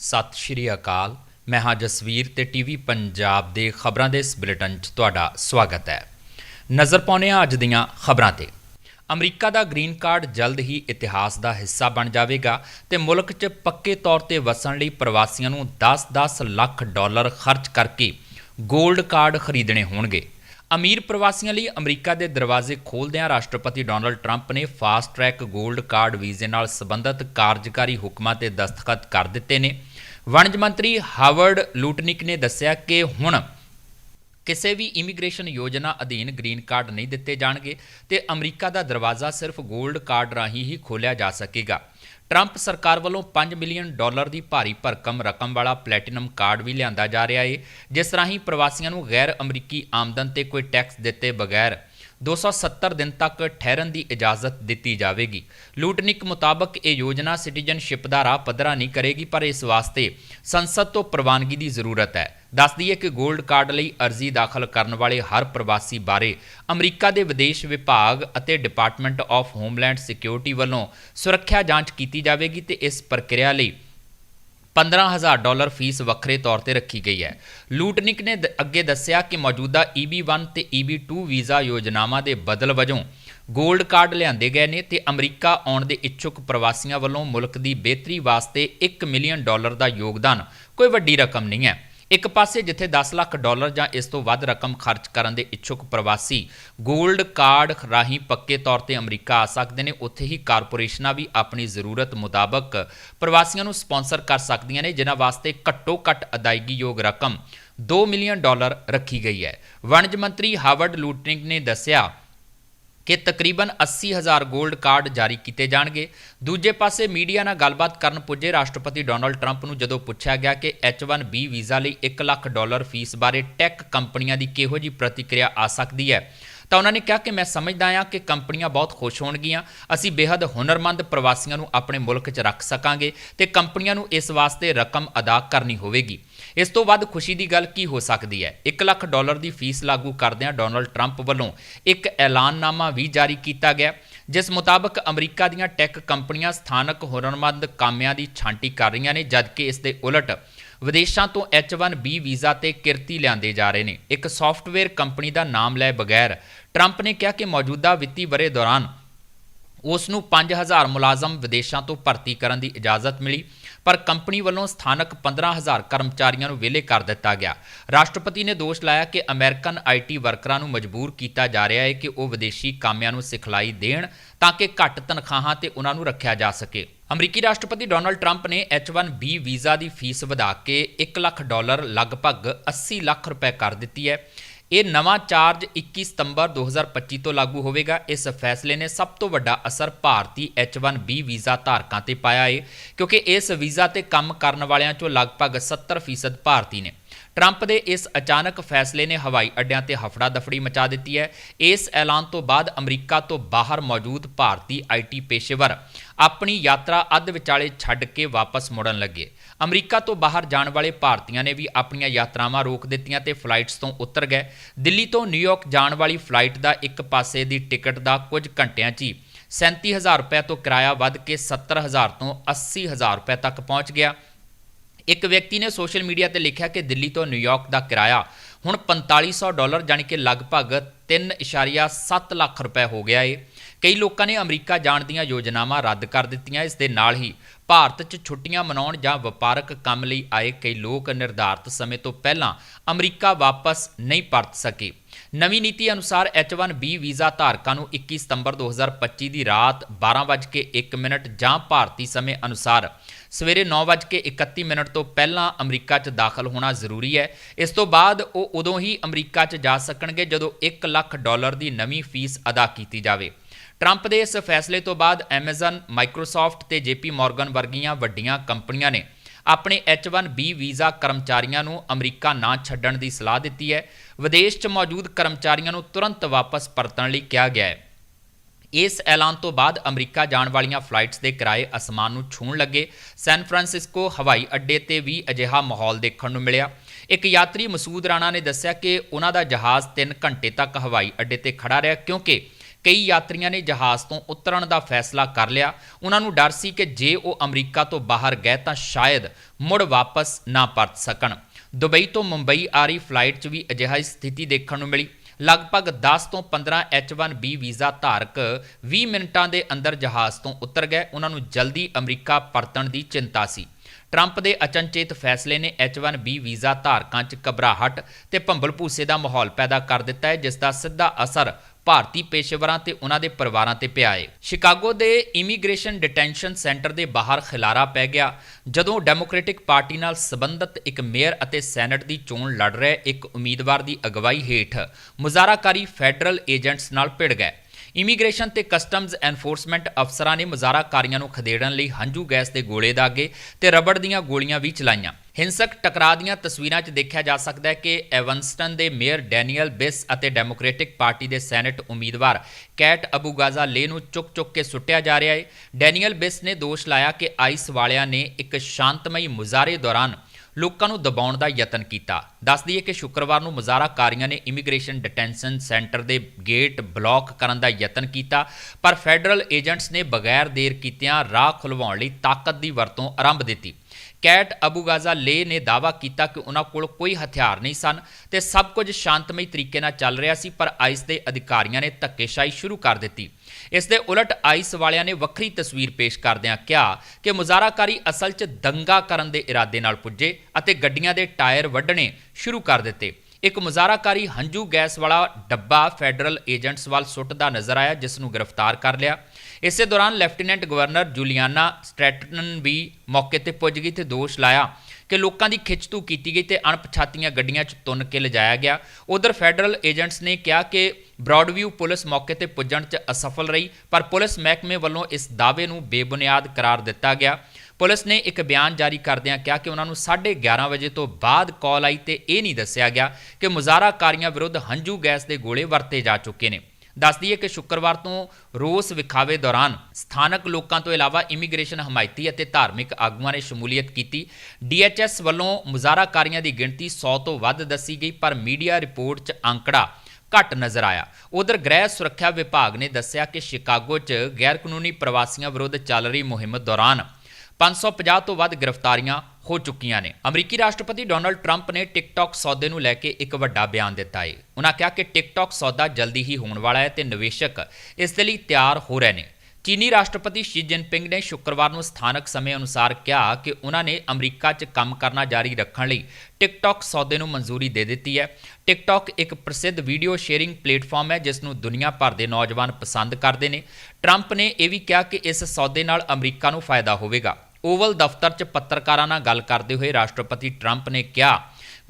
ਸਤਿ ਸ਼੍ਰੀ ਅਕਾਲ। ਮੈਂ ਹਾਂ ਜਸਵੀਰ ਤੇ ਟੀਵੀ ਪੰਜਾਬ ਦੇ ਖਬਰਾਂ ਦੇ ਇਸ ਬੁਲੇਟਿਨ 'ਚ ਤੁਹਾਡਾ ਸਵਾਗਤ ਹੈ। ਨਜ਼ਰ ਪਾਉਂਦੇ ਹਾਂ ਅੱਜ ਦੀਆਂ ਖਬਰਾਂ ਤੇ। ਅਮਰੀਕਾ ਦਾ ਗ੍ਰੀਨ ਕਾਰਡ ਜਲਦ ਹੀ ਇਤਿਹਾਸ ਦਾ ਹਿੱਸਾ ਬਣ ਜਾਵੇਗਾ ਤੇ ਮੁਲਕ 'ਚ ਪੱਕੇ ਤੌਰ ਤੇ ਵਸਣ ਲਈ ਪ੍ਰਵਾਸੀਆਂ ਨੂੰ 10-10 ਲੱਖ ਡਾਲਰ ਖਰਚ ਕਰਕੇ 골ਡ ਕਾਰਡ ਖਰੀਦਣੇ ਹੋਣਗੇ। ਅਮੀਰ ਪ੍ਰਵਾਸੀਆਂ ਲਈ ਅਮਰੀਕਾ ਦੇ ਦਰਵਾਜ਼ੇ ਖੋਲ੍ਹਦਿਆਂ ਰਾਸ਼ਟਰਪਤੀ ਡੋਨਲਡ ਟਰੰਪ ਨੇ ਫਾਸਟ ਟਰੈਕ 골ਡ ਕਾਰਡ ਵੀਜ਼ੇ ਨਾਲ ਸੰਬੰਧਿਤ ਕਾਰਜਕਾਰੀ ਹੁਕਮਾਂ ਤੇ ਦਸਤਖਤ ਕਰ ਦਿੱਤੇ ਨੇ। ਵਣਜ ਮੰਤਰੀ ਹਾਵਰਡ ਲੂਟਨਿਕ ਨੇ ਦੱਸਿਆ ਕਿ ਹੁਣ ਕਿਸੇ ਵੀ ਇਮੀਗ੍ਰੇਸ਼ਨ ਯੋਜਨਾ ਅਧੀਨ ਗ੍ਰੀਨ ਕਾਰਡ ਨਹੀਂ ਦਿੱਤੇ ਜਾਣਗੇ ਤੇ ਅਮਰੀਕਾ ਦਾ ਦਰਵਾਜ਼ਾ ਸਿਰਫ 골ਡ ਕਾਰਡ ਰਾਹੀਂ ਹੀ ਖੋਲ੍ਹਿਆ ਜਾ ਸਕੇਗਾ। ਟਰੰਪ ਸਰਕਾਰ ਵੱਲੋਂ 5 ਮਿਲੀਅਨ ਡਾਲਰ ਦੀ ਭਾਰੀ ਭਰਕਮ ਰਕਮ ਵਾਲਾ ਪਲੈਟੀਨਮ ਕਾਰਡ ਵੀ ਲਿਆਂਦਾ ਜਾ ਰਿਹਾ ਹੈ ਜਿਸ ਰਾਹੀਂ ਪ੍ਰਵਾਸੀਆਂ ਨੂੰ ਗੈਰ ਅਮਰੀਕੀ ਆਮਦਨ ਤੇ ਕੋਈ ਟੈਕਸ ਦਿੱਤੇ ਬਗੈਰ 270 ਦਿਨ ਤੱਕ ਠਹਿਰਨ ਦੀ ਇਜਾਜ਼ਤ ਦਿੱਤੀ ਜਾਵੇਗੀ। ਲੂਟਨਿਕ ਮੁਤਾਬਕ ਇਹ ਯੋਜਨਾ ਸਿਟੀਜ਼ਨਸ਼ਿਪ ਦਾ ਰਾਹ ਪੱਧਰਾ ਨਹੀਂ ਕਰੇਗੀ, ਪਰ ਇਸ ਵਾਸਤੇ ਸੰਸਦ ਤੋਂ ਪ੍ਰਵਾਨਗੀ ਦੀ ਜ਼ਰੂਰਤ ਹੈ। ਦੱਸਦੀ ਹੈ ਕਿ 골ਡ ਕਾਰਡ ਲਈ ਅਰਜ਼ੀ ਦਾਖਲ ਕਰਨ ਵਾਲੇ ਹਰ ਪ੍ਰਵਾਸੀ ਬਾਰੇ ਅਮਰੀਕਾ ਦੇ ਵਿਦੇਸ਼ ਵਿਭਾਗ ਅਤੇ ਡਿਪਾਰਟਮੈਂਟ ਆਫ ਹੋਮਲੈਂਡ ਸਿਕਿਉਰਿਟੀ ਵੱਲੋਂ ਸੁਰੱਖਿਆ ਜਾਂਚ ਕੀਤੀ ਜਾਵੇਗੀ ਤੇ ਇਸ ਪ੍ਰਕਿਰਿਆ ਲਈ 15000 ਡਾਲਰ ਫੀਸ ਵੱਖਰੇ ਤੌਰ ਤੇ ਰੱਖੀ ਗਈ ਹੈ। ਲੂਟਨਿਕ ਨੇ ਦ- ਅੱਗੇ ਦੱਸਿਆ ਕਿ ਮੌਜੂਦਾ EB1 ਤੇ EB2 ਵੀਜ਼ਾ ਯੋਜਨਾਵਾਂ ਦੇ ਬਦਲ ਵਜੋਂ ਗੋਲਡ ਕਾਰਡ ਲਿਆਂਦੇ ਗਏ ਨੇ ਤੇ ਅਮਰੀਕਾ ਆਉਣ ਦੇ ਇੱਛੁਕ ਪ੍ਰਵਾਸੀਆਂ ਵੱਲੋਂ ਮੁਲਕ ਦੀ ਬਿਹਤਰੀ ਵਾਸਤੇ 1 ਮਿਲੀਅਨ ਡਾਲਰ ਦਾ ਯੋਗਦਾਨ ਕੋਈ ਵੱਡੀ ਰਕਮ ਨਹੀਂ ਹੈ। ਇੱਕ ਪਾਸੇ ਜਿੱਥੇ 10 ਲੱਖ ਡਾਲਰ ਜਾਂ ਇਸ ਤੋਂ ਵੱਧ ਰਕਮ ਖਰਚ ਕਰਨ ਦੇ ਇੱਛੁਕ ਪ੍ਰਵਾਸੀ 골ਡ ਕਾਰਡ ਰਾਹੀਂ ਪੱਕੇ ਤੌਰ ਤੇ ਅਮਰੀਕਾ ਆ ਸਕਦੇ ਨੇ, ਉੱਥੇ ਹੀ ਕਾਰਪੋਰੇਸ਼ਨਾਂ ਵੀ ਆਪਣੀ ਜ਼ਰੂਰਤ ਮੁਤਾਬਕ ਪ੍ਰਵਾਸੀਆਂ ਨੂੰ ਸਪਾਂਸਰ ਕਰ ਸਕਦੀਆਂ ਨੇ, ਜਿਨ੍ਹਾਂ ਵਾਸਤੇ ਘੱਟੋ ਘੱਟ ਅਦਾਇਗੀਯੋਗ ਰਕਮ 2 ਮਿਲੀਅਨ ਡਾਲਰ ਰੱਖੀ ਗਈ ਹੈ। ਵਣਜ ਮੰਤਰੀ ਹਾਵਰਡ ਲੂਟਨਿਕ ਨੇ ਦੱਸਿਆ ਕਿ ਤਕਰੀਬਨ 80000 골ਡ ਕਾਰਡ ਜਾਰੀ ਕੀਤੇ ਜਾਣਗੇ। ਦੂਜੇ ਪਾਸੇ ਮੀਡੀਆ ਨਾਲ ਗੱਲਬਾਤ ਕਰਨ ਪੁੱਜੇ ਰਾਸ਼ਟਰਪਤੀ ਡੋਨਲਡ ਟਰੰਪ ਨੂੰ ਜਦੋਂ ਪੁੱਛਿਆ ਗਿਆ ਕਿ H1B ਵੀਜ਼ਾ ਲਈ 1 ਲੱਖ ਡਾਲਰ ਫੀਸ ਬਾਰੇ ਟੈਕ ਕੰਪਨੀਆਂ ਦੀ ਕਿਹੋ ਜੀ ਪ੍ਰਤੀਕਿਰਿਆ ਆ ਸਕਦੀ ਹੈ ਤਾਂ ਉਹਨਾਂ ਨੇ ਕਿਹਾ ਕਿ ਮੈਂ ਸਮਝਦਾ ਹਾਂ ਕਿ ਕੰਪਨੀਆਂ ਬਹੁਤ ਖੁਸ਼ ਹੋਣਗੀਆਂ। ਅਸੀਂ ਬੇहद ਹੁਨਰਮੰਦ ਪ੍ਰਵਾਸੀਆਂ ਨੂੰ ਆਪਣੇ ਮੁਲਕ 'ਚ ਰੱਖ ਸਕਾਂਗੇ ਤੇ ਕੰਪਨੀਆਂ ਨੂੰ ਇਸ ਵਾਸਤੇ ਰਕਮ ਅਦਾ ਕਰਨੀ ਹੋਵੇਗੀ। ਇਸ ਤੋਂ ਵੱਧ ਖੁਸ਼ੀ ਦੀ ਗੱਲ ਕੀ ਹੋ ਸਕਦੀ ਹੈ? 1 ਲੱਖ ਡਾਲਰ ਦੀ ਫੀਸ ਲਾਗੂ ਕਰਦਿਆਂ ਡੋਨਲਡ ਟਰੰਪ ਵੱਲੋਂ ਇੱਕ ਐਲਾਨਨਾਮਾ ਵੀ ਜਾਰੀ ਕੀਤਾ ਗਿਆ, ਜਿਸ ਮੁਤਾਬਕ ਅਮਰੀਕਾ ਦੀਆਂ ਟੈਕ ਕੰਪਨੀਆਂ ਸਥਾਨਕ ਹੁਨਰਮੰਦ ਕਾਮਿਆਂ ਦੀ ਛਾਂਟੀ ਕਰ ਰਹੀਆਂ ਨੇ, ਜਦਕਿ ਇਸ ਦੇ ਉਲਟ ਵਿਦੇਸ਼ਾਂ ਤੋਂ H1B ਵੀਜ਼ਾ ਤੇ ਕਿਰਤੀ ਲਿਆਂਦੇ ਜਾ ਰਹੇ ਨੇ। ਇੱਕ ਸੌਫਟਵੇਅਰ ਕੰਪਨੀ ਦਾ ਨਾਮ ਲੈ ਬਗੈਰ ਟਰੰਪ ਨੇ ਕਿਹਾ ਕਿ ਮੌਜੂਦਾ ਵਿੱਤੀ ਵਰੇ ਦੌਰਾਨ ਉਸ ਨੂੰ 5000 ਮੁਲਾਜ਼ਮ ਵਿਦੇਸ਼ਾਂ ਤੋਂ ਭਰਤੀ ਕਰਨ ਦੀ ਇਜਾਜ਼ਤ ਮਿਲੀ, ਪਰ ਕੰਪਨੀ ਵੱਲੋਂ ਸਥਾਨਕ 15000 ਕਰਮਚਾਰੀਆਂ ਨੂੰ ਵਿਹਲੇ ਕਰ ਦਿੱਤਾ ਗਿਆ। ਰਾਸ਼ਟਰਪਤੀ ਨੇ ਦੋਸ਼ ਲਾਇਆ ਕਿ ਅਮਰੀਕਨ ਆਈਟੀ ਵਰਕਰਾਂ ਨੂੰ ਮਜਬੂਰ ਕੀਤਾ ਜਾ ਰਿਹਾ ਹੈ ਕਿ ਉਹ ਵਿਦੇਸ਼ੀ ਕਾਮਿਆਂ ਨੂੰ ਸਿਖਲਾਈ ਦੇਣ ਤਾਂ ਕਿ ਘੱਟ ਤਨਖਾਹਾਂ ਤੇ ਉਹਨਾਂ ਨੂੰ ਰੱਖਿਆ ਜਾ ਸਕੇ। ਅਮਰੀਕੀ ਰਾਸ਼ਟਰਪਤੀ ਡੋਨਲਡ ਟਰੰਪ ਨੇ H1B ਵੀਜ਼ਾ ਦੀ ਫੀਸ ਵਧਾ ਕੇ 1 ਲੱਖ ਡਾਲਰ ਲਗਭਗ 80 ਲੱਖ ਰੁਪਏ ਕਰ ਦਿੱਤੀ ਹੈ। ਇਹ ਨਵਾਂ ਚਾਰਜ 21 ਸਤੰਬਰ 2025 ਤੋਂ ਲਾਗੂ ਹੋਵੇਗਾ। ਇਸ ਫੈਸਲੇ ਨੇ ਸਭ ਤੋਂ ਵੱਡਾ ਅਸਰ ਭਾਰਤੀ H1B ਵੀਜ਼ਾ ਧਾਰਕਾਂ ਤੇ ਪਾਇਆ ਹੈ ਕਿਉਂਕਿ ਇਸ ਵੀਜ਼ਾ ਤੇ ਕੰਮ ਕਰਨ ਵਾਲਿਆਂ ਚੋਂ ਲਗਭਗ 70% ਭਾਰਤੀ ਨੇ। ਟਰੰਪ ਦੇ ਇਸ ਅਚਾਨਕ ਫੈਸਲੇ ਨੇ ਹਵਾਈ ਅੱਡਿਆਂ ਤੇ ਹਫੜਾ ਦਫੜੀ ਮਚਾ ਦਿੱਤੀ ਹੈ। ਇਸ ਐਲਾਨ ਤੋਂ ਬਾਅਦ ਅਮਰੀਕਾ ਤੋਂ ਬਾਹਰ ਮੌਜੂਦ ਭਾਰਤੀ ਆਈਟੀ ਪੇਸ਼ੇਵਰ ਆਪਣੀ ਯਾਤਰਾ ਅੱਧ ਵਿਚਾਲੇ ਛੱਡ ਕੇ ਵਾਪਸ ਮੁੜਨ ਲੱਗੇ। ਅਮਰੀਕਾ ਤੋਂ ਬਾਹਰ ਜਾਣ ਵਾਲੇ ਭਾਰਤੀਆਂ ਨੇ ਵੀ ਆਪਣੀਆਂ ਯਾਤਰਾਵਾਂ ਰੋਕ ਦਿੱਤੀਆਂ ਤੇ ਫਲਾਈਟਸ ਤੋਂ ਉਤਰ ਗਏ। ਦਿੱਲੀ ਤੋਂ ਨਿਊਯਾਰਕ ਜਾਣ ਵਾਲੀ ਫਲਾਈਟ ਦਾ ਇੱਕ ਪਾਸੇ ਦੀ ਟਿਕਟ ਦਾ ਕੁਝ ਘੰਟਿਆਂ 'ਚ ਹੀ 37000 ਰੁਪਏ ਤੋਂ ਕਿਰਾਇਆ ਵੱਧ ਕੇ 70000 ਤੋਂ 80000 ਰੁਪਏ ਤੱਕ ਪਹੁੰਚ ਗਿਆ। ਇੱਕ ਵਿਅਕਤੀ ਨੇ ਸੋਸ਼ਲ ਮੀਡੀਆ ਤੇ ਲਿਖਿਆ ਕਿ ਦਿੱਲੀ ਤੋਂ ਨਿਊਯਾਰਕ ਦਾ ਕਿਰਾਇਆ ਹੁਣ 4500 ਡਾਲਰ ਜਾਣੀ ਕਿ ਲਗਭਗ 3.7 ਲੱਖ ਰੁਪਏ ਹੋ ਗਿਆ ਏ। ਕਈ ਲੋਕਾਂ ਨੇ ਅਮਰੀਕਾ ਜਾਣ ਦੀਆਂ ਯੋਜਨਾਵਾਂ ਰੱਦ ਕਰ ਦਿੱਤੀਆਂ। ਇਸ ਦੇ ਨਾਲ ਹੀ ਭਾਰਤ 'ਚ ਛੁੱਟੀਆਂ ਮਨਾਉਣ ਜਾਂ ਵਪਾਰਕ ਕੰਮ ਲਈ ਆਏ ਕਈ ਲੋਕ ਨਿਰਧਾਰਤ ਸਮੇਂ ਤੋਂ ਪਹਿਲਾਂ ਅਮਰੀਕਾ ਵਾਪਸ ਨਹੀਂ ਪਰਤ ਸਕੇ। ਨਵੀਂ ਨੀਤੀ ਅਨੁਸਾਰ H1B ਵੀਜ਼ਾ ਧਾਰਕਾਂ ਨੂੰ 21 ਸਤੰਬਰ 2025 ਦੀ ਰਾਤ 12:01 ਮਿੰਟ ਜਾਂ ਭਾਰਤੀ ਸਮੇਂ ਅਨੁਸਾਰ ਸਵੇਰੇ 9:31 ਮਿੰਟ ਤੋਂ ਪਹਿਲਾਂ ਅਮਰੀਕਾ 'ਚ ਦਾਖਲ ਹੋਣਾ ਜ਼ਰੂਰੀ ਹੈ। ਇਸ ਤੋਂ ਬਾਅਦ ਉਹ ਉਦੋਂ ਹੀ ਅਮਰੀਕਾ 'ਚ ਜਾ ਸਕਣਗੇ ਜਦੋਂ 1 ਲੱਖ ਡਾਲਰ ਦੀ ਨਵੀਂ ਫੀਸ ਅਦਾ ਕੀਤੀ ਜਾਵੇ। ਟਰੰਪ ਦੇ ਇਸ ਫੈਸਲੇ ਤੋਂ ਬਾਅਦ Amazon, Microsoft ਤੇ JP Morgan ਵਰਗੀਆਂ ਵੱਡੀਆਂ ਕੰਪਨੀਆਂ ਨੇ ਆਪਣੇ H1B ਵੀਜ਼ਾ ਕਰਮਚਾਰੀਆਂ ਨੂੰ ਅਮਰੀਕਾ ਨਾ ਛੱਡਣ ਦੀ ਸਲਾਹ ਦਿੱਤੀ ਹੈ। ਵਿਦੇਸ਼ 'ਚ ਮੌਜੂਦ ਕਰਮਚਾਰੀਆਂ ਨੂੰ ਤੁਰੰਤ ਵਾਪਸ ਪਰਤਣ ਲਈ ਕਿਹਾ ਗਿਆ ਹੈ। ਇਸ ਐਲਾਨ ਤੋਂ ਬਾਅਦ ਅਮਰੀਕਾ ਜਾਣ ਵਾਲੀਆਂ ਫਲਾਈਟਸ ਦੇ ਕਿਰਾਏ ਅਸਮਾਨ ਨੂੰ ਛੂਹਣ ਲੱਗੇ। ਸੈਨ ਫਰਾਂਸਿਸਕੋ ਹਵਾਈ ਅੱਡੇ ਤੇ ਵੀ ਅਜਿਹਾ ਮਾਹੌਲ ਦੇਖਣ ਨੂੰ ਮਿਲਿਆ। ਇੱਕ ਯਾਤਰੀ ਮਸੂਦ ਰਾਣਾ ਨੇ ਦੱਸਿਆ ਕਿ ਉਹਨਾਂ ਦਾ ਜਹਾਜ਼ 3 ਘੰਟੇ ਤੱਕ ਹਵਾਈ ਅੱਡੇ ਤੇ ਖੜਾ ਰਿਹਾ ਕਿਉਂਕਿ ਕਈ ਯਾਤਰੀਆਂ ਨੇ ਜਹਾਜ਼ ਤੋਂ ਉਤਰਨ ਦਾ ਫੈਸਲਾ ਕਰ ਲਿਆ। ਉਹਨਾਂ ਨੂੰ ਡਰ ਸੀ ਕਿ ਜੇ ਉਹ ਅਮਰੀਕਾ ਤੋਂ ਬਾਹਰ ਗਏ ਤਾਂ ਸ਼ਾਇਦ ਮੁੜ ਵਾਪਸ ਨਾ ਪਰਤ ਸਕਣ। ਦੁਬਈ ਤੋਂ ਮੁੰਬਈ ਆ ਰਹੀ ਫਲਾਈਟ 'ਚ ਵੀ ਅਜਿਹੀ ਸਥਿਤੀ ਦੇਖਣ ਨੂੰ ਮਿਲੀ। ਲਗਭਗ 10 ਤੋਂ 15 H1B ਵੀਜ਼ਾ ਧਾਰਕ 20 ਮਿੰਟਾਂ ਦੇ ਅੰਦਰ ਜਹਾਜ਼ ਤੋਂ ਉਤਰ ਗਏ। ਉਹਨਾਂ ਨੂੰ ਜਲਦੀ ਅਮਰੀਕਾ ਪਰਤਣ ਦੀ ਚਿੰਤਾ ਸੀ। ਟਰੰਪ ਦੇ ਅਚਨਚੇਤ ਫੈਸਲੇ ਨੇ H1B ਵੀਜ਼ਾ ਧਾਰਕਾਂ 'ਚ ਘਬਰਾਹਟ ਤੇ ਭੰਬਲ ਭੂਸੇ ਦਾ ਮਾਹੌਲ ਪੈਦਾ ਕਰ ਦਿੱਤਾ ਹੈ, ਜਿਸ ਦਾ ਸਿੱਧਾ ਅਸਰ ਭਾਰਤੀ ਪੇਸ਼ੇਵਰਾਂ ਤੇ ਉਹਨਾਂ ਦੇ ਪਰਿਵਾਰਾਂ ਤੇ ਪਿਆ ਹੈ ਸ਼ਿਕਾਗੋ ਦੇ ਇਮੀਗ੍ਰੇਸ਼ਨ ਡਿਟੈਂਸ਼ਨ ਸੈਂਟਰ ਦੇ ਬਾਹਰ ਖਿਲਾਰਾ ਪੈ ਗਿਆ, ਜਦੋਂ ਡੈਮੋਕ੍ਰੈਟਿਕ ਪਾਰਟੀ ਨਾਲ ਸੰਬੰਧਿਤ ਇੱਕ ਮੇਅਰ ਅਤੇ ਸੈਨੇਟ ਦੀ ਚੋਣ ਲੜ ਰਹੇ ਇੱਕ ਉਮੀਦਵਾਰ ਦੀ ਅਗਵਾਈ ਹੇਠ ਮੁਜ਼ਾਹਰਾਕਾਰੀ ਫੈਡਰਲ ਏਜੰਟਸ ਨਾਲ ਭਿੜ ਗਏ। ਇਮੀਗ੍ਰੇਸ਼ਨ ਤੇ ਕਸਟਮਜ਼ ਐਨਫੋਰਸਮੈਂਟ ਅਫਸਰਾਂ ਨੇ ਮੁਜ਼ਾਹਰਾਕਾਰੀਆਂ ਨੂੰ ਖਦੇੜਨ ਲਈ ਹੰਝੂ ਗੈਸ ਦੇ ਗੋਲੇ ਦਾਗੇ ਤੇ ਰਬੜ ਦੀਆਂ ਗੋਲੀਆਂ ਵੀ ਚਲਾਈਆਂ। ਹਿੰਸਕ ਟਕਰਾਅ ਦੀਆਂ ਤਸਵੀਰਾਂ 'ਚ ਦੇਖਿਆ ਜਾ ਸਕਦਾ ਹੈ ਕਿ ਐਵਨਸਟਨ ਦੇ ਮੇਅਰ ਡੈਨੀਅਲ ਬਿਸ ਅਤੇ ਡੈਮੋਕ੍ਰੈਟਿਕ ਪਾਰਟੀ ਦੇ ਸੈਨੇਟ ਉਮੀਦਵਾਰ ਕੈਟ ਅਬੂਗਾਜ਼ਾ ਲੇ ਨੂੰ ਚੁੱਕ-ਚੁੱਕ ਕੇ ਸੁੱਟਿਆ ਜਾ ਰਿਹਾ ਹੈ। ਡੈਨੀਅਲ ਬਿਸ ਨੇ ਦੋਸ਼ ਲਾਇਆ ਕਿ ਆਈਸ ਵਾਲਿਆਂ ਨੇ ਇੱਕ ਸ਼ਾਂਤਮਈ ਮੁਜ਼ਾਹਰੇ ਦੌਰਾਨ ਲੋਕਾਂ ਨੂੰ ਦਬਾਉਣ ਦਾ ਯਤਨ ਕੀਤਾ। ਦੱਸ ਦਈਏ ਕਿ ਸ਼ੁੱਕਰਵਾਰ ਨੂੰ ਮੁਜ਼ਾਹਰਾਕਾਰੀਆਂ ਨੇ ਇਮੀਗ੍ਰੇਸ਼ਨ ਡਿਟੈਂਸ਼ਨ ਸੈਂਟਰ ਦੇ ਗੇਟ ਬਲੌਕ ਕਰਨ ਦਾ ਯਤਨ ਕੀਤਾ, ਪਰ ਫੈਡਰਲ ਏਜੰਟਸ ਨੇ ਬਗੈਰ ਦੇਰ ਕੀਤਿਆਂ ਰਾਹ ਖੁਲਵਾਉਣ ਲਈ ਤਾਕਤ ਦੀ ਵਰਤੋਂ ਆਰੰਭ ਦਿੱਤੀ। ਕੈਟ ਅਬੂਗਾਜ਼ਾ ਲੇ ਨੇ ਦਾਅਵਾ ਕੀਤਾ ਕਿ ਉਹਨਾਂ ਕੋਲ ਕੋਈ ਹਥਿਆਰ ਨਹੀਂ ਸਨ ਤੇ ਸਭ ਕੁਝ ਸ਼ਾਂਤਮਈ ਤਰੀਕੇ ਨਾਲ ਚੱਲ ਰਿਹਾ ਸੀ, ਪਰ ਆਈਸ ਦੇ ਅਧਿਕਾਰੀਆਂ ਨੇ ਧੱਕੇਸ਼ਾਹੀ ਸ਼ੁਰੂ ਕਰ ਦਿੱਤੀ। ਇਸ ਦੇ ਉਲਟ ਆਈਸ ਵਾਲਿਆਂ ਨੇ ਵੱਖਰੀ ਤਸਵੀਰ ਪੇਸ਼ ਕਰਦਿਆਂ ਕਿਹਾ ਕਿ ਮੁਜ਼ਾਹਰਾਕਾਰੀ ਅਸਲ 'ਚ ਦੰਗਾ ਕਰਨ ਦੇ ਇਰਾਦੇ ਨਾਲ ਪੁੱਜੇ ਅਤੇ ਗੱਡੀਆਂ ਦੇ ਟਾਇਰ ਵੱਢਣੇ ਸ਼ੁਰੂ ਕਰ ਦਿੱਤੇ। ਇੱਕ ਮੁਜ਼ਾਹਰਾਕਾਰੀ ਹੰਝੂ ਗੈਸ ਵਾਲਾ ਡੱਬਾ ਫੈਡਰਲ ਏਜੰਟਸ ਵੱਲ ਸੁੱਟਦਾ ਨਜ਼ਰ ਆਇਆ, ਜਿਸ ਨੂੰ ਗ੍ਰਿਫਤਾਰ ਕਰ ਲਿਆ। ਇਸੇ ਦੌਰਾਨ ਲੈਫਟੀਨੈਂਟ ਗਵਰਨਰ ਜੂਲੀਆਨਾ ਸਟ੍ਰੈਟਨ ਵੀ ਮੌਕੇ ਤੇ ਪੁੱਜ ਗਈ ਤੇ ਦੋਸ਼ ਲਾਇਆ ਕਿ ਲੋਕਾਂ ਦੀ ਖਿੱਚਤੂ ਕੀਤੀ ਗਈ ਤੇ ਅਣਪਛਾਤੀਆਂ ਗੱਡੀਆਂ 'ਚ ਤੁੰਨ ਕੇ ਲਿਜਾਇਆ ਗਿਆ। ਉਧਰ ਫੈਡਰਲ ਏਜੰਟਸ ਨੇ ਕਿਹਾ ਕਿ ਬ੍ਰੌਡਵਿਊ ਪੁਲਿਸ ਮੌਕੇ ਤੇ ਪੁੱਜਣ 'ਚ ਅਸਫਲ ਰਹੀ, ਪਰ ਪੁਲਿਸ ਮਹਿਕਮੇ ਵੱਲੋਂ ਇਸ ਦਾਅਵੇ ਨੂੰ ਬੇਬੁਨਿਆਦ ਕਰਾਰ ਦਿੱਤਾ ਗਿਆ। ਪੁਲਿਸ ਨੇ ਇੱਕ ਬਿਆਨ ਜਾਰੀ ਕਰਦਿਆਂ ਕਿਹਾ ਕਿ ਉਹਨਾਂ ਨੂੰ 11:30 ਵਜੇ ਤੋਂ ਬਾਅਦ ਕਾਲ ਆਈ ਤੇ ਇਹ ਨਹੀਂ ਦੱਸਿਆ ਗਿਆ ਕਿ ਮੁਜ਼ਾਹਰਾਕਾਰੀਆਂ ਵਿਰੁੱਧ ਹੰਝੂ ਗੈਸ ਦੇ ਗੋਲੇ ਵਰਤੇ ਜਾ ਚੁੱਕੇ ਨੇ। ਦੱਸਦੀ ਹੈ ਕਿ ਸ਼ੁੱਕਰਵਾਰ ਤੋਂ ਰੋਸ ਵਿਖਾਵੇ ਦੌਰਾਨ ਸਥਾਨਕ ਲੋਕਾਂ ਤੋਂ ਇਲਾਵਾ ਇਮੀਗ੍ਰੇਸ਼ਨ ਹਮਾਇਤੀ ਅਤੇ ਧਾਰਮਿਕ ਆਗੂਆਂ ਨੇ ਸ਼ਮੂਲੀਅਤ ਕੀਤੀ। ਡੀਐਚਐਸ ਵੱਲੋਂ ਮੁਜ਼ਾਹਰਾਕਾਰੀਆਂ ਦੀ ਗਿਣਤੀ 100 ਤੋਂ ਵੱਧ ਦੱਸੀ ਗਈ, ਪਰ ਮੀਡੀਆ ਰਿਪੋਰਟ 'ਚ ਅੰਕੜਾ ਘੱਟ ਨਜ਼ਰ ਆਇਆ। ਉਧਰ ਗ੍ਰਹਿ ਸੁਰੱਖਿਆ ਵਿਭਾਗ ਨੇ ਦੱਸਿਆ ਕਿ ਸ਼ਿਕਾਗੋ 'ਚ ਗੈਰ ਕਾਨੂੰਨੀ ਪ੍ਰਵਾਸੀਆਂ ਵਿਰੁੱਧ ਚੱਲ ਰਹੀ ਮੁਹਿੰਮ ਦੌਰਾਨ 550 ਤੋਂ ਵੱਧ ਗ੍ਰਿਫਤਾਰੀਆਂ ਹੋ ਚੁੱਕੀਆਂ ਨੇ। ਅਮਰੀਕੀ ਰਾਸ਼ਟਰਪਤੀ ਡੋਨਲਡ ਟਰੰਪ ਨੇ ਟਿਕਟੌਕ ਸੌਦੇ ਨੂੰ ਲੈ ਕੇ ਇੱਕ ਵੱਡਾ ਬਿਆਨ ਦਿੱਤਾ ਹੈ ਉਹਨਾਂ ਕਿਹਾ ਕਿ ਟਿਕਟੌਕ ਸੌਦਾ ਜਲਦੀ ਹੀ ਹੋਣ ਵਾਲਾ ਹੈ ਤੇ ਨਿਵੇਸ਼ਕ ਇਸ ਦੇ ਲਈ ਤਿਆਰ ਹੋ ਰਹੇ ਨੇ। ਚੀਨੀ ਰਾਸ਼ਟਰਪਤੀ ਸ਼ੀ ਜਿਨਪਿੰਗ ਨੇ ਸ਼ੁੱਕਰਵਾਰ ਨੂੰ ਸਥਾਨਕ ਸਮੇਂ ਅਨੁਸਾਰ ਕਿਹਾ ਕਿ ਉਹਨਾਂ ਨੇ ਅਮਰੀਕਾ 'ਚ ਕੰਮ ਕਰਨਾ ਜਾਰੀ ਰੱਖਣ ਲਈ ਟਿਕਟੌਕ ਸੌਦੇ ਨੂੰ ਮਨਜ਼ੂਰੀ ਦੇ ਦਿੱਤੀ ਹੈ। ਟਿਕਟੌਕ ਇੱਕ ਪ੍ਰਸਿੱਧ ਵੀਡੀਓ ਸ਼ੇਅਰਿੰਗ ਪਲੇਟਫਾਰਮ ਹੈ, ਜਿਸ ਨੂੰ ਦੁਨੀਆ ਭਰ ਦੇ ਨੌਜਵਾਨ ਪਸੰਦ ਕਰਦੇ ਨੇ। ਟਰੰਪ ਨੇ ਇਹ ਵੀ ਕਿਹਾ ਕਿ ਇਸ ਸੌਦੇ ਨਾਲ ਅਮਰੀਕਾ ਨੂੰ ਫਾਇਦਾ ਹੋਵੇਗਾ। ਓਵਲ ਦਫ਼ਤਰ 'ਚ ਪੱਤਰਕਾਰਾਂ ਨਾਲ ਗੱਲ ਕਰਦੇ ਹੋਏ ਰਾਸ਼ਟਰਪਤੀ ਟਰੰਪ ਨੇ ਕਿਹਾ,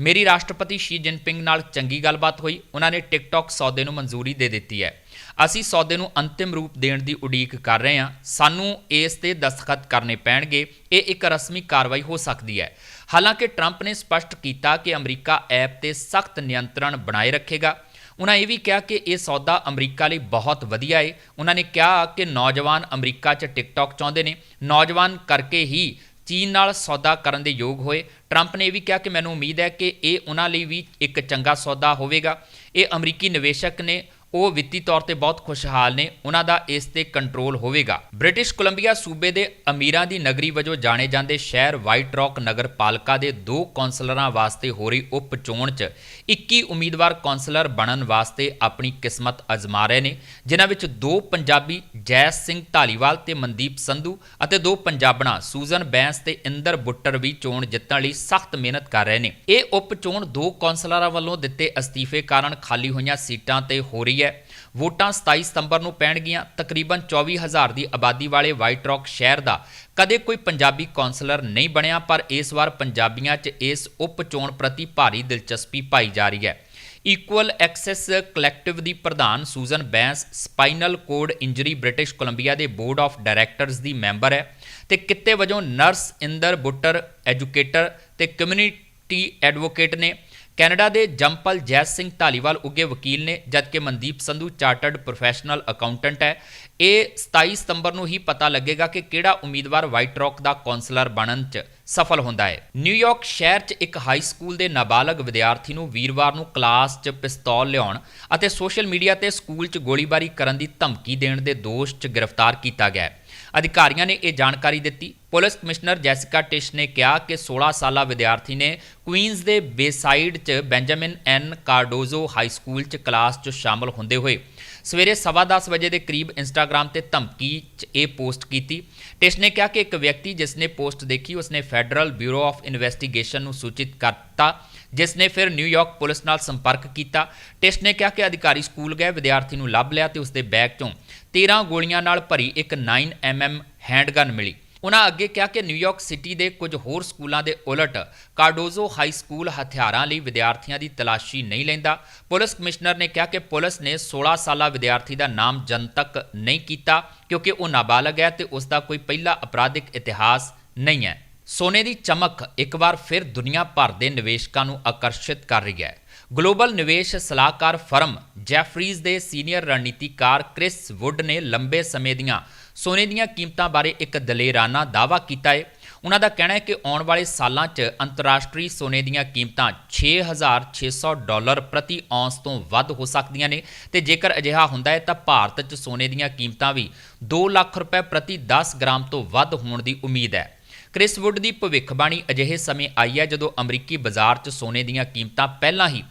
ਮੇਰੀ ਰਾਸ਼ਟਰਪਤੀ ਸ਼ੀ ਜਿਨਪਿੰਗ ਨਾਲ ਚੰਗੀ ਗੱਲਬਾਤ ਹੋਈ। ਉਹਨਾਂ ਨੇ ਟਿਕਟੌਕ ਸੌਦੇ ਨੂੰ ਮਨਜ਼ੂਰੀ ਦੇ ਦਿੱਤੀ ਹੈ। ਅਸੀਂ ਸੌਦੇ ਨੂੰ ਅੰਤਿਮ ਰੂਪ ਦੇਣ ਦੀ ਉਡੀਕ ਕਰ ਰਹੇ ਹਾਂ। ਸਾਨੂੰ ਇਸ ਤੇ ਦਸਤਖਤ ਕਰਨੇ ਪੈਣਗੇ। ਇਹ ਇੱਕ ਰਸਮੀ ਕਾਰਵਾਈ ਹੋ ਸਕਦੀ ਹੈ। ਹਾਲਾਂਕਿ ਟਰੰਪ ਨੇ ਸਪਸ਼ਟ ਕੀਤਾ ਕਿ ਅਮਰੀਕਾ ਐਪ ਤੇ ਸਖਤ ਨਿਯੰਤਰਣ ਬਣਾਏ ਰੱਖੇਗਾ। ਉਹਨਾਂ ਇਹ ਵੀ ਕਿਹਾ ਕਿ ਇਹ ਸੌਦਾ ਅਮਰੀਕਾ ਲਈ ਬਹੁਤ ਵਧੀਆ ਏ। ਉਹਨਾਂ ਨੇ ਕਿਹਾ ਕਿ ਨੌਜਵਾਨ ਅਮਰੀਕਾ 'ਚ ਟਿਕਟੌਕ ਚਾਹੁੰਦੇ ਨੇ। ਨੌਜਵਾਨ ਕਰਕੇ ਹੀ ਚੀਨ ਨਾਲ ਸੌਦਾ ਕਰਨ ਦੇ ਯੋਗ ਹੋਏ। ਟਰੰਪ ਨੇ ਇਹ ਵੀ ਕਿਹਾ ਕਿ ਮੈਨੂੰ ਉਮੀਦ ਹੈ ਕਿ ਇਹ ਉਹਨਾਂ ਲਈ ਵੀ ਇੱਕ ਚੰਗਾ ਸੌਦਾ ਹੋਵੇਗਾ। ਇਹ ਅਮਰੀਕੀ ਨਿਵੇਸ਼ਕ ਨੇ ਉਹ ਵਿੱਤੀ ਤੌਰ ਤੇ ਬਹੁਤ ਖੁਸ਼ਹਾਲ ਨੇ, ਉਹਨਾਂ ਦਾ ਇਸ ਤੇ ਕੰਟਰੋਲ ਹੋਵੇਗਾ। ਬ੍ਰਿਟਿਸ਼ ਕੋਲੰਬੀਆ ਸੂਬੇ ਦੇ ਅਮੀਰਾਂ ਦੀ ਨਗਰੀ ਵਜੋਂ ਜਾਣੇ ਜਾਂਦੇ ਸ਼ਹਿਰ ਵਾਈਟ ਰੌਕ ਨਗਰਪਾਲਿਕਾ ਦੇ ਦੋ ਕੌਂਸਲਰਾਂ ਵਾਸਤੇ ਹੋ ਰਹੀ ਉਪ ਚੋਣ 'ਚ 21 ਉਮੀਦਵਾਰ ਕੌਂਸਲਰ ਬਣਨ ਵਾਸਤੇ ਆਪਣੀ ਕਿਸਮਤ ਅਜ਼ਮਾ ਰਹੇ ਨੇ, ਜਿਨ੍ਹਾਂ ਵਿੱਚ ਦੋ ਪੰਜਾਬੀ ਜੈਸ ਸਿੰਘ ਢਾਲੀਵਾਲ ਤੇ ਮਨਦੀਪ ਸੰਧੂ ਅਤੇ ਦੋ ਪੰਜਾਬਣਾ ਸੂਜ਼ਨ ਬੈਂਸ ਤੇ ਇੰਦਰ ਬੁੱਟਰ ਵੀ ਚੋਣ ਜਿੱਤਣ ਲਈ ਸਖਤ ਮਿਹਨਤ ਕਰ ਰਹੇ ਨੇ। ਇਹ ਉਪ ਚੋਣ ਦੋ ਕੌਂਸਲਰਾਂ ਵੱਲੋਂ ਦਿੱਤੇ ਅਸਤੀਫੇ ਕਾਰਨ ਖਾਲੀ ਹੋਈਆਂ ਸੀਟਾਂ ਤੇ ਹੋ ਰਹੀ ਹੈ। ਵੋਟਾਂ 27 ਸਤੰਬਰ ਨੂੰ ਪੈਣਗੀਆਂ। ਤਕਰੀਬਨ 24000 ਦੀ ਆਬਾਦੀ ਵਾਲੇ ਵਾਈਟ ਰੌਕ ਸ਼ਹਿਰ ਦਾ ਕਦੇ ਕੋਈ ਪੰਜਾਬੀ ਕੌਂਸਲਰ ਨਹੀਂ ਬਣਿਆ, ਪਰ ਇਸ ਵਾਰ ਪੰਜਾਬੀਆਂ 'ਚ ਇਸ ਉਪ ਚੋਣ ਪ੍ਰਤੀ ਭਾਰੀ ਦਿਲਚਸਪੀ ਪਾਈ ਜਾ ਰਹੀ ਹੈ। ਇਕੁਅਲ ਐਕਸੈਸ ਕਲੈਕਟਿਵ ਦੀ ਪ੍ਰਧਾਨ Susan Bains spinal cord injury British Columbia ਦੇ ਬੋਰਡ ਆਫ ਡਾਇਰੈਕਟਰਸ ਦੀ ਮੈਂਬਰ ਹੈ ਤੇ ਕਿੱਤੇ ਵਜੋਂ ਨਰਸ ਇੰਦਰ ਬੁੱਟਰ ਐਜੂਕੇਟਰ ਤੇ ਕਮਿਊਨਿਟੀ ਐਡਵੋਕੇਟ ਨੇ ਕੈਨੇਡਾ ਦੇ ਜੰਪਲ ਜੈਸ ਸਿੰਘ ਢਾਲੀਵਾਲ ਉੱਗੇ ਵਕੀਲ ਨੇ, ਜਦਕਿ Mandeep Sandhu chartered professional accountant ਹੈ, ਇਹ 27 ਸਤੰਬਰ ਨੂੰ ਹੀ ਪਤਾ ਲੱਗੇਗਾ ਕਿ ਕਿਹੜਾ ਉਮੀਦਵਾਰ ਵਾਈਟ ਰੌਕ ਦਾ ਕਾਉਂਸਲਰ ਬਣਨ 'ਚ ਸਫਲ ਹੁੰਦਾ ਹੈ। ਨਿਊਯਾਰਕ ਸ਼ਹਿਰ 'ਚ ਇੱਕ ਹਾਈ ਸਕੂਲ ਦੇ ਨਾਬਾਲਗ ਵਿਦਿਆਰਥੀ ਨੂੰ ਵੀਰਵਾਰ ਨੂੰ ਕਲਾਸ 'ਚ ਪਿਸਤੌਲ ਲਿਆਉਣ ਅਤੇ ਸੋਸ਼ਲ ਮੀਡੀਆ ਤੇ ਸਕੂਲ 'ਚ ਗੋਲੀਬਾਰੀ ਕਰਨ ਦੀ ਧਮਕੀ ਦੇਣ ਦੇ ਦੋਸ਼ 'ਚ ਗ੍ਰਿਫਤਾਰ ਕੀਤਾ ਗਿਆ ਹੈ। ਅਧਿਕਾਰੀਆਂ ਨੇ ਇਹ ਜਾਣਕਾਰੀ ਦਿੱਤੀ। ਪੁਲਿਸ ਕਮਿਸ਼ਨਰ ਜੈਸਿਕਾ ਟਿਸ਼ ਨੇ ਕਿਹਾ ਕਿ 16 ਸਾਲਾ ਵਿਦਿਆਰਥੀ ਨੇ ਕੁਈਨਜ਼ ਦੇ ਬੇਸਾਈਡ 'ਚ Benjamin N Cardozo high school 'ਚ ਕਲਾਸ 'ਚ ਸ਼ਾਮਲ ਹੁੰਦੇ ਹੋਏ ਸਵੇਰੇ 10:30 ਵਜੇ ਦੇ ਕਰੀਬ ਇੰਸਟਾਗ੍ਰam ਤੇ ਧਮਕੀ 'ਚ ਇਹ ਪੋਸਟ ਕੀਤੀ। ਟਿਸ਼ ਨੇ ਕਿਹਾ ਕਿ ਇੱਕ ਵਿਅਕਤੀ ਜਿਸ ਨੇ ਪੋਸਟ ਦੇਖੀ, ਉਸਨੇ ਫੈਡਰਲ ਬਿਊਰੋ ਆਫ ਇਨਵੈਸਟੀਗੇਸ਼ਨ ਨੂੰ ਸੂਚਿਤ ਕਰਤਾ ਜਿਸ ਨੇ ਫਿਰ ਨਿਊਯਾਰਕ ਪੁਲਿਸ ਨਾਲ ਸੰਪਰਕ ਕੀਤਾ। ਟਿਸ਼ ਨੇ ਕਿਹਾ ਕਿ ਅਧਿਕਾਰੀ ਸਕੂਲ ਗਏ, ਵਿਦਿਆਰਥੀ ਨੂੰ ਲੱਭ ਲਿਆ ਤੇ ਉਸਦੇ ਬੈਗ 'ਚੋਂ 13 ਗੋਲੀਆਂ ਨਾਲ ਭਰੀ ਇੱਕ 9mm ਹੈਂਡਗਨ ਮਿਲੀ। ਉਹਨਾਂ ਅੱਗੇ ਕਿਹਾ ਕਿ ਨਿਊਯਾਰਕ ਸਿਟੀ ਦੇ ਕੁਝ ਹੋਰ ਸਕੂਲਾਂ ਦੇ ਉਲਟ ਕਾਰਡੋਜ਼ੋ ਹਾਈ ਸਕੂਲ ਹਥਿਆਰਾਂ ਲਈ ਵਿਦਿਆਰਥੀਆਂ ਦੀ ਤਲਾਸ਼ੀ ਨਹੀਂ ਲੈਂਦਾ। ਪੁਲਿਸ ਕਮਿਸ਼ਨਰ ਨੇ ਕਿਹਾ ਕਿ ਪੁਲਿਸ ਨੇ 16 ਸਾਲਾ ਵਿਦਿਆਰਥੀ ਦਾ ਨਾਮ ਜਨਤਕ ਨਹੀਂ ਕੀਤਾ ਕਿਉਂਕਿ ਉਹ ਨਾਬਾਲਗ ਹੈ ਤੇ ਉਸ ਦਾ ਕੋਈ ਪਹਿਲਾ ਅਪਰਾਧਿਕ ਇਤਿਹਾਸ ਨਹੀਂ ਹੈ। ਸੋਨੇ ਦੀ ਚਮਕ ਇੱਕ ਵਾਰ ਫਿਰ ਦੁਨੀਆ ਭਰ ਦੇ ਨਿਵੇਸ਼ਕਾਂ ਨੂੰ ਆਕਰਸ਼ਿਤ ਕਰ ਰਹੀ ਹੈ। ਗਲੋਬਲ ਨਿਵੇਸ਼ ਸਲਾਹਕਾਰ ਫਰਮ ਜੈਫਰੀਜ਼ ਦੇ ਸੀਨੀਅਰ ਰਣਨੀਤੀਕਾਰ ਕ੍ਰਿਸ ਵੁੱਡ ਨੇ ਲੰਬੇ ਸਮੇਂ ਦੀਆਂ ਸੋਨੇ ਦੀਆਂ ਕੀਮਤਾਂ ਬਾਰੇ ਇੱਕ ਦਲੇਰਾਨਾ ਦਾਅਵਾ ਕੀਤਾ ਹੈ। ਉਹਨਾਂ ਦਾ ਕਹਿਣਾ ਹੈ ਕਿ ਆਉਣ ਵਾਲੇ ਸਾਲਾਂ 'ਚ ਅੰਤਰਰਾਸ਼ਟਰੀ ਸੋਨੇ ਦੀਆਂ ਕੀਮਤਾਂ 6600 ਡਾਲਰ ਪ੍ਰਤੀ ਔਂਸ ਤੋਂ ਵੱਧ ਹੋ ਸਕਦੀਆਂ ਨੇ ਤੇ ਜੇਕਰ ਅਜਿਹਾ ਹੁੰਦਾ ਹੈ ਤਾਂ ਭਾਰਤ 'ਚ ਸੋਨੇ ਦੀਆਂ ਕੀਮਤਾਂ ਵੀ 2 ਲੱਖ ਰੁਪਏ ਪ੍ਰਤੀ 10 ਗ੍ਰਾਮ ਤੋਂ ਵੱਧ ਹੋਣ ਦੀ ਉਮੀਦ ਹੈ। ਕ੍ਰਿਸ ਵੁੱਡ ਦੀ ਭਵਿੱਖਬਾਣੀ ਅਜਿਹੇ ਸਮੇਂ ਆਈ ਹੈ ਜਦੋਂ ਅਮਰੀਕੀ ਬਾਜ਼ਾਰ 'ਚ ਸੋਨੇ ਦੀਆਂ ਕੀਮਤਾਂ ਪਹਿਲਾਂ ਹੀ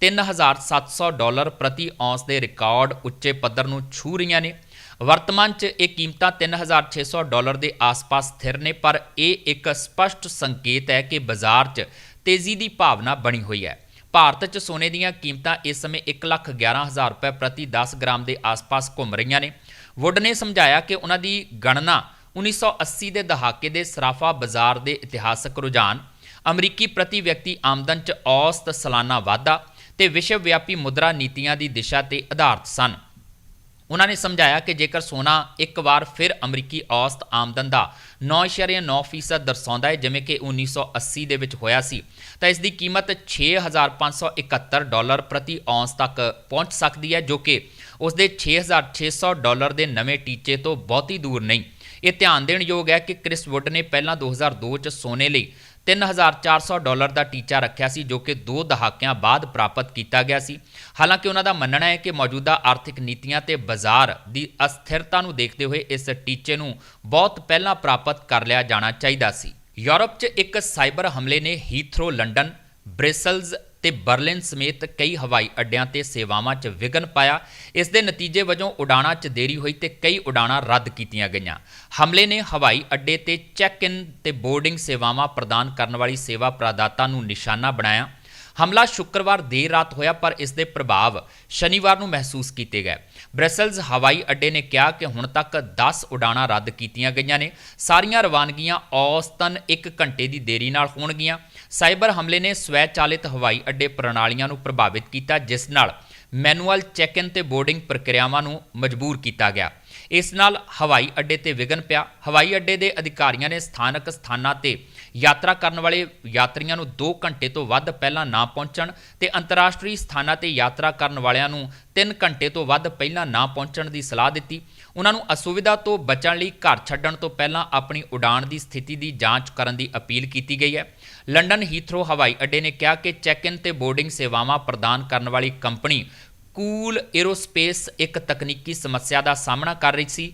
3700 ਡਾਲਰ ਪ੍ਰਤੀ ਔਂਸ ਦੇ ਰਿਕਾਰਡ ਉੱਚੇ ਪੱਧਰ ਨੂੰ ਛੂ ਰਹੀਆਂ ਨੇ। ਵਰਤਮਾਨ 'ਚ ਇਹ ਕੀਮਤਾਂ 3600 ਡਾਲਰ ਦੇ ਆਸ-ਪਾਸ ਸਥਿਰ ਨੇ, ਪਰ ਇਹ ਇੱਕ ਸਪਸ਼ਟ ਸੰਕੇਤ ਹੈ ਕਿ ਬਾਜ਼ਾਰ 'ਚ ਤੇਜ਼ੀ ਦੀ ਭਾਵਨਾ ਬਣੀ ਹੋਈ ਹੈ। ਭਾਰਤ 'ਚ ਸੋਨੇ ਦੀਆਂ ਕੀਮਤਾਂ ਇਸ ਸਮੇਂ 111000 ਰੁਪਏ ਪ੍ਰਤੀ 10 ਗ੍ਰਾਮ ਦੇ ਆਸ-ਪਾਸ ਘੁੰਮ ਰਹੀਆਂ ਨੇ। ਵੁੱਡ ਨੇ ਸਮਝਾਇਆ ਕਿ ਉਹਨਾਂ ਦੀ ਗਣਨਾ 1980 ਦੇ ਦਹਾਕੇ ਦੇ ਸਰਾਫਾ ਬਾਜ਼ਾਰ ਦੇ ਇਤਿਹਾਸਕ ਰੁਝਾਨ, ਅਮਰੀਕੀ ਪ੍ਰਤੀ ਵਿਅਕਤੀ ਆਮਦਨ 'ਚ ਔਸਤ ਸਾਲਾਨਾ ਵਾਧਾ ਤੇ ਵਿਸ਼ਵ ਵਿਆਪੀ ਮੁਦਰਾ ਨੀਤੀਆਂ ਦੀ ਦਿਸ਼ਾ ਤੇ ਆਧਾਰਿਤ ਸਨ। ਉਹਨਾਂ ਨੇ ਸਮਝਾਇਆ ਕਿ ਜੇਕਰ ਸੋਨਾ ਇੱਕ ਵਾਰ ਫਿਰ ਅਮਰੀਕੀ ਔਸਤ ਆਮਦਨ ਦਾ 9.9% ਦਰਸਾਉਂਦਾ ਹੈ, ਜਿਵੇਂ ਕਿ 1980 ਦੇ ਵਿੱਚ ਹੋਇਆ ਸੀ, ਤਾਂ ਇਸ ਦੀ ਕੀਮਤ 6571 ਡਾਲਰ ਪ੍ਰਤੀ ਔਂਸ ਤੱਕ ਪਹੁੰਚ ਸਕਦੀ ਹੈ, ਜੋ ਕਿ ਉਸ ਦੇ 6600 ਡਾਲਰ ਦੇ ਨਵੇਂ ਟੀਚੇ ਤੋਂ ਬਹੁਤੀ ਦੂਰ ਨਹੀਂ। ਇਹ ਧਿਆਨ ਦੇਣ ਯੋਗ ਹੈ ਕਿ ਕ੍ਰਿਸ ਵੁੱਡ ਨੇ ਪਹਿਲਾਂ 2002 ਚ ਸੋਨੇ ਲਈ 3400 ਡਾਲਰ ਦਾ ਟੀਚਾ ਰੱਖਿਆ ਸੀ, ਜੋ ਕਿ ਦੋ ਦਹਾਕਿਆਂ ਬਾਅਦ ਪ੍ਰਾਪਤ ਕੀਤਾ ਗਿਆ ਸੀ। ਹਾਲਾਂਕਿ ਉਹਨਾਂ ਦਾ ਮੰਨਣਾ ਹੈ ਕਿ ਮੌਜੂਦਾ ਆਰਥਿਕ ਨੀਤੀਆਂ ਤੇ ਬਾਜ਼ਾਰ ਦੀ ਅਸਥਿਰਤਾ ਨੂੰ ਦੇਖਦੇ ਹੋਏ ਇਸ ਟੀਚੇ ਨੂੰ ਬਹੁਤ ਪਹਿਲਾਂ ਪ੍ਰਾਪਤ ਕਰ ਲਿਆ ਜਾਣਾ ਚਾਹੀਦਾ ਸੀ। ਯੂਰਪ 'ਚ ਇੱਕ ਸਾਈਬਰ ਹਮਲੇ ਨੇ ਹੀਥਰੋ ਲੰਡਨ ਬ੍ਰਿਸਲਜ਼ ਤੇ ਬਰਲਿਨ ਸਮੇਤ ਕਈ ਹਵਾਈ ਅੱਡਿਆਂ ਤੇ ਸੇਵਾਵਾਂ 'ਚ ਵਿਘਨ ਪਾਇਆ। ਇਸ ਦੇ ਨਤੀਜੇ ਵਜੋਂ ਉਡਾਣਾਂ 'ਚ ਦੇਰੀ ਹੋਈ ਤੇ ਕਈ ਉਡਾਣਾਂ ਰੱਦ ਕੀਤੀਆਂ ਗਈਆਂ। ਹਮਲੇ ਨੇ ਹਵਾਈ ਅੱਡੇ ਤੇ ਚੈੱਕ-ਇਨ ਤੇ ਬੋਰਡਿੰਗ ਸੇਵਾਵਾਂ ਪ੍ਰਦਾਨ ਕਰਨ ਵਾਲੀ ਸੇਵਾ ਪ੍ਰਦਾਤਾ ਨੂੰ ਨਿਸ਼ਾਨਾ ਬਣਾਇਆ। ਹਮਲਾ ਸ਼ੁੱਕਰਵਾਰ ਦੇਰ ਰਾਤ ਹੋਇਆ, ਪਰ ਇਸ ਦੇ ਪ੍ਰਭਾਵ ਸ਼ਨੀਵਾਰ ਨੂੰ ਮਹਿਸੂਸ ਕੀਤੇ ਗਏ। ਬ੍ਰਸਲਜ਼ ਹਵਾਈ ਅੱਡੇ ਨੇ ਕਿਹਾ ਕਿ ਹੁਣ ਤੱਕ 10 ਉਡਾਣਾਂ ਰੱਦ ਕੀਤੀਆਂ ਗਈਆਂ ਨੇ। ਸਾਰੀਆਂ ਰਵਾਨਗੀਆਂ ਔਸਤਨ 1 ਘੰਟੇ ਦੀ ਦੇਰੀ ਨਾਲ ਹੋਣਗੀਆਂ। ਸਾਈਬਰ ਹਮਲੇ ਨੇ ਸਵੈਚਾਲਿਤ ਹਵਾਈ ਅੱਡੇ ਪ੍ਰਣਾਲੀਆਂ ਨੂੰ ਪ੍ਰਭਾਵਿਤ ਕੀਤਾ, ਜਿਸ ਨਾਲ ਮੈਨੂਅਲ ਚੈੱਕ-ਇਨ ਤੇ ਬੋਰਡਿੰਗ ਪ੍ਰਕਿਰਿਆਵਾਂ ਨੂੰ ਮਜਬੂਰ ਕੀਤਾ ਗਿਆ। ਇਸ ਨਾਲ ਹਵਾਈ ਅੱਡੇ ਤੇ ਵਿਘਨ ਪਿਆ। ਹਵਾਈ ਅੱਡੇ ਦੇ ਅਧਿਕਾਰੀਆਂ ਨੇ ਸਥਾਨਕ ਸਥਾਨਾਂ ਤੇ ਯਾਤਰਾ ਕਰਨ ਵਾਲੇ ਯਾਤਰੀਆਂ ਨੂੰ 2 ਘੰਟੇ ਤੋਂ ਵੱਧ ਪਹਿਲਾਂ ਨਾ ਪਹੁੰਚਣ ਤੇ ਅੰਤਰਰਾਸ਼ਟਰੀ ਸਥਾਨਾਂ ਤੇ ਯਾਤਰਾ ਕਰਨ ਵਾਲਿਆਂ ਨੂੰ 3 ਘੰਟੇ ਤੋਂ ਵੱਧ ਪਹਿਲਾਂ ਨਾ ਪਹੁੰਚਣ ਦੀ ਸਲਾਹ ਦਿੱਤੀ। ਉਹਨਾਂ ਨੂੰ ਅਸੁਵਿਧਾ ਤੋਂ ਬਚਣ ਲਈ ਘਰ ਛੱਡਣ ਤੋਂ ਪਹਿਲਾਂ ਆਪਣੀ ਉਡਾਣ ਦੀ ਸਥਿਤੀ ਦੀ ਜਾਂਚ ਕਰਨ ਦੀ ਅਪੀਲ ਕੀਤੀ ਗਈ ਹੈ। ਲੰਡਨ ਹੀਥਰੋ ਹਵਾਈ ਅੱਡੇ ਨੇ ਕਿਹਾ ਕਿ ਚੈੱਕ-ਇਨ ਤੇ ਬੋਰਡਿੰਗ ਸੇਵਾਵਾਂ ਪ੍ਰਦਾਨ ਕਰਨ ਵਾਲੀ ਕੰਪਨੀ ਕੂਲ ਏਰੋਸਪੇਸ ਇੱਕ ਤਕਨੀਕੀ ਸਮੱਸਿਆ ਦਾ ਸਾਹਮਣਾ ਕਰ ਰਹੀ ਸੀ।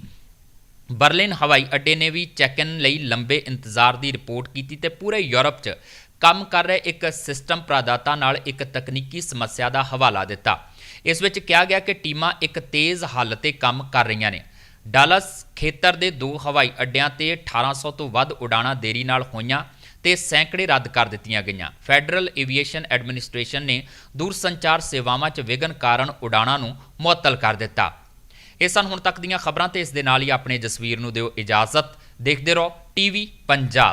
ਬਰਲਿਨ ਹਵਾਈ ਅੱਡੇ ਨੇ ਵੀ ਚੈੱਕ-ਇਨ ਲਈ ਲੰਬੇ ਇੰਤਜ਼ਾਰ ਦੀ ਰਿਪੋਰਟ ਕੀਤੀ ਤੇ ਪੂਰੇ ਯੂਰਪ 'ਚ ਕੰਮ ਕਰ ਰਹੇ ਇੱਕ ਸਿਸਟਮ ਪ੍ਰਦਾਤਾ ਨਾਲ ਇੱਕ ਤਕਨੀਕੀ ਸਮੱਸਿਆ ਦਾ ਹਵਾਲਾ ਦਿੱਤਾ। ਇਸ ਵਿੱਚ ਕਿਹਾ ਗਿਆ ਕਿ ਟੀਮਾਂ ਇੱਕ ਤੇਜ਼ ਹੱਲ ਤੇ ਕੰਮ ਕਰ ਰਹੀਆਂ ਨੇ। ਡਾਲਸ ਖੇਤਰ ਦੇ ਦੋ ਹਵਾਈ ਅੱਡਿਆਂ ਤੇ 1800 ਤੋਂ ਵੱਧ ਉਡਾਣਾਂ ਦੇਰੀ ਨਾਲ ਹੋਈਆਂ। ਤੇ ਸੈਂਕੜੇ ਰੱਦ ਕਰ ਦਿੱਤੀਆਂ ਗਈਆਂ। ਫੈਡਰਲ ਏਵੀਏਸ਼ਨ ਐਡਮਿਨਿਸਟ੍ਰੇਸ਼ਨ ਨੇ ਦੂਰਸੰਚਾਰ ਸੇਵਾਵਾਂ 'ਚ ਵਿਘਨ ਕਾਰਨ ਉਡਾਣਾਂ ਨੂੰ ਮੁਅੱਤਲ ਕਰ ਦਿੱਤਾ। ਇਹ ਸਨ ਹੁਣ ਤੱਕ ਦੀਆਂ ਖਬਰਾਂ ਤੇ ਇਸ ਦੇ ਨਾਲ ਹੀ ਆਪਣੇ ਜਸਵੀਰ ਨੂੰ ਦਿਓ ਇਜਾਜ਼ਤ। ਦੇਖਦੇ ਰਹੋ ਟੀਵੀ ਪੰਜਾਬ।